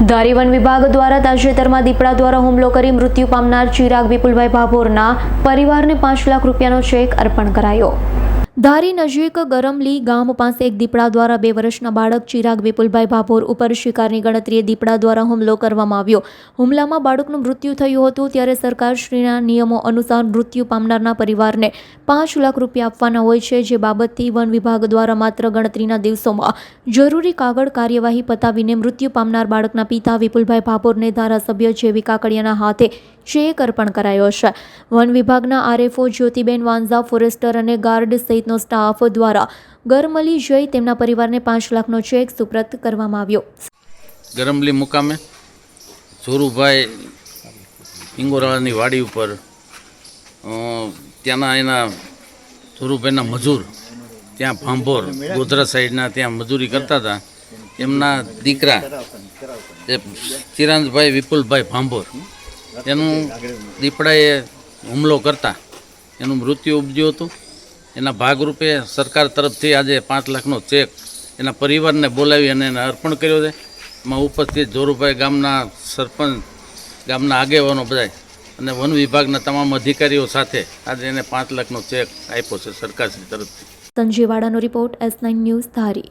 ધારી one વિભાગ દ્વારા તાજેતરમાં દીપડા દ્વારા હુમલો કરી મૃત્યુ પામનાર ચિરાગ વિપુલભાઈ ભાભોરના પરિવારને પાંચ લાખ રૂપિયાનો ચેક અર્પણ કરાયો. ધારી નજીક ગરમલી ગામ પાસે એક દીપડા દ્વારા બે વર્ષના બાળક ચિરાગ વિપુલભાઈ ભાભોર ઉપર શિકારની ગણતરીએ દીપડા દ્વારા હુમલો કરવામાં આવ્યો. હુમલામાં બાળકનું મૃત્યુ થયું હતું ત્યારે સરકારશ્રીના નિયમો અનુસાર મૃત્યુ પામનારના પરિવારને પાંચ લાખ રૂપિયા આપવાના હોય છે, જે બાબતથી વન વિભાગ દ્વારા માત્ર ગણતરીના દિવસોમાં જરૂરી કાગળ કાર્યવાહી પતાવીને મૃત્યુ પામનાર બાળકના પિતા વિપુલભાઈ ભાભોરને ધારાસભ્ય જેવી કાકડિયાના હાથે ચેક અર્પણ કરાયો છે. વન વિભાગના આરએફઓ જ્યોતિબેન વાંઝા, ફોરેસ્ટર અને ગાર્ડ સહિતનો સ્ટાફ દ્વારા ગરમલી જઈ તેમના પરિવારને પાંચ લાખનો ચેક સુપ્રત કરવામાં આવ્યો. ગરમલી મુકામે ઝોરુભાઈ ઇંગોરાળાની વાડી ઉપર ત્યાંના એના ઝોરુભાઈના મજૂર, ત્યાં ભાંભોર, ગોધરા સાઈડના ત્યાં મજૂરી કરતા હતા. એમના દીકરા, એ ચિરાંજભાઈ વિપુલભાઈ ભાંભોર એનું દીપડાએ હુમલો કરતા એનું મૃત્યુ ઉપજ્યું હતું. એના ભાગરૂપે સરકાર તરફથી આજે પાંચ લાખનો ચેક એના પરિવારને બોલાવી અને એને અર્પણ કર્યો છે. એમાં ઉપસ્થિત જોરુભાઈ ગામના સરપંચ, ગામના આગેવાનો બધાય અને વન વિભાગના તમામ અધિકારીઓ સાથે આજે એને પાંચ લાખનો ચેક આપ્યો છે સરકારશ્રી તરફથી. સંજયવાડાનો report S nine news Dhari.